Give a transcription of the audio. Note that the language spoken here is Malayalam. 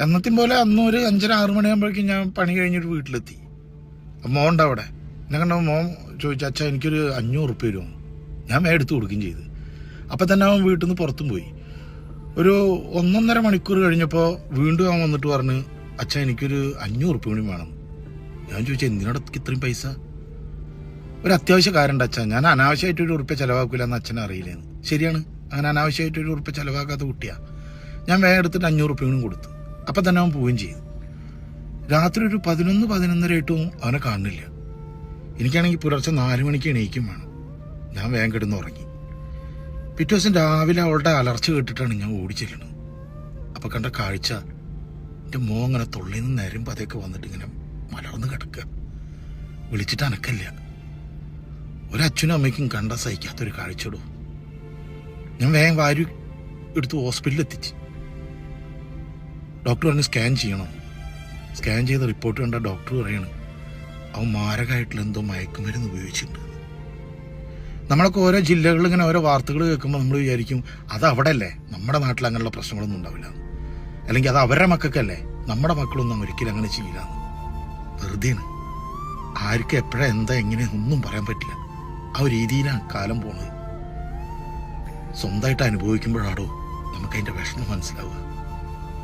എന്നത്തെയും പോലെ അന്ന് ഒരു അഞ്ചര ആറ് മണിയാകുമ്പോഴേക്കും ഞാൻ പണി കഴിഞ്ഞിട്ട് വീട്ടിലെത്തി. മോണ്ട് അവിടെ? എന്നെ കണ്ട മോൻ ചോദിച്ചു അച്ഛാ എനിക്കൊരു അഞ്ഞൂറ് ഉറുപ്പ്യ വരുമോ ഞാൻ എടുത്ത് കൊടുക്കുകയും ചെയ്ത്. അപ്പം തന്നെ അവൻ വീട്ടിൽ നിന്ന് പുറത്തും പോയി. ഒരു ഒന്നൊന്നര മണിക്കൂർ കഴിഞ്ഞപ്പോൾ വീണ്ടും അവൻ വന്നിട്ട് പറഞ്ഞ് അച്ഛാ എനിക്കൊരു അഞ്ഞൂറ് ഉറുപ്പ്യ കൂടി വേണം. ഞാൻ ചോദിച്ചു എന്തിനടക്ക് ഇത്രയും പൈസ? ഒരു അത്യാവശ്യ കാര്യമുണ്ട് അച്ഛാ. ഞാൻ അനാവശ്യമായിട്ട് ഒരു ഉറുപ്പ്യ ചിലവാക്കില്ല എന്ന് അച്ഛനെ അറിയില്ലെന്ന്. ശരിയാണ്. അങ്ങനെ അനാവശ്യമായിട്ട് ഒരു ഉറുപ്പ്യ ചിലവാക്കാത്ത കുട്ടിയാണ് ഞാൻ വേഗം എടുത്തിട്ട് അഞ്ഞൂറ് ഉറുപ്പ്യ കൊടുത്തു. അപ്പം തന്നെ അവൻ പോവുകയും ചെയ്തു. രാത്രി ഒരു പതിനൊന്ന് പതിനൊന്നര ആയിട്ടും അവനെ കാണുന്നില്ല. എനിക്കാണെങ്കിൽ പുലർച്ചെ നാല് മണിക്ക് എണീക്കും വേണം. ഞാൻ വേഗം കിടന്ന് ഉറങ്ങി. പിറ്റേ ദിവസം രാവിലെ അവളുടെ അലർച്ച കേട്ടിട്ടാണ് ഞാൻ ഓടിച്ചെല്ലുന്നത് അപ്പൊ കണ്ട കാഴ്ച എന്റെ മോ അങ്ങനെ തൊള്ളിൽ നിന്ന് നേരം പതയൊക്കെ വന്നിട്ട് ഇങ്ങനെ മലർന്ന് കിടക്കുക. വിളിച്ചിട്ട് അനക്കല്ല. ഒരച്ഛനും അമ്മയ്ക്കും കണ്ട സഹിക്കാത്തൊരു കാഴ്ചയിടും ഞാൻ വേഗം വാരി എടുത്ത് ഹോസ്പിറ്റലിൽ എത്തിച്ച്. ഡോക്ടർ പറഞ്ഞ് സ്കാൻ ചെയ്യണം. സ്കാൻ ചെയ്ത റിപ്പോർട്ട് കണ്ട ഡോക്ടർ പറയാണ് അവൻ മാരകമായിട്ടുള്ള എന്തോ മയക്കുമരുന്ന് ഉപയോഗിച്ചിട്ടുണ്ട്. നമ്മളൊക്കെ ഓരോ ജില്ലകളിൽ ഇങ്ങനെ ഓരോ വാർത്തകൾ കേൾക്കുമ്പോൾ നമ്മൾ വിചാരിക്കും അത് അവിടെയല്ലേ? നമ്മുടെ നാട്ടിൽ അങ്ങനെയുള്ള പ്രശ്നങ്ങളൊന്നും ഉണ്ടാവില്ല. അല്ലെങ്കിൽ അത് അവരുടെ മക്കൾക്കല്ലേ? നമ്മുടെ മക്കളൊന്നും ഒരിക്കലും അങ്ങനെ ചെയ്യില്ല. വെറുതെയാണ്. ആർക്കും എപ്പോഴാ എന്താ എങ്ങനെ ഒന്നും പറയാൻ പറ്റില്ല. ആ ഒരു രീതിയിലാണ് കാലം പോണത്. സ്വന്തമായിട്ട് അനുഭവിക്കുമ്പോഴാടോ നമുക്കതിന്റെ വിഷമം മനസ്സിലാവുക.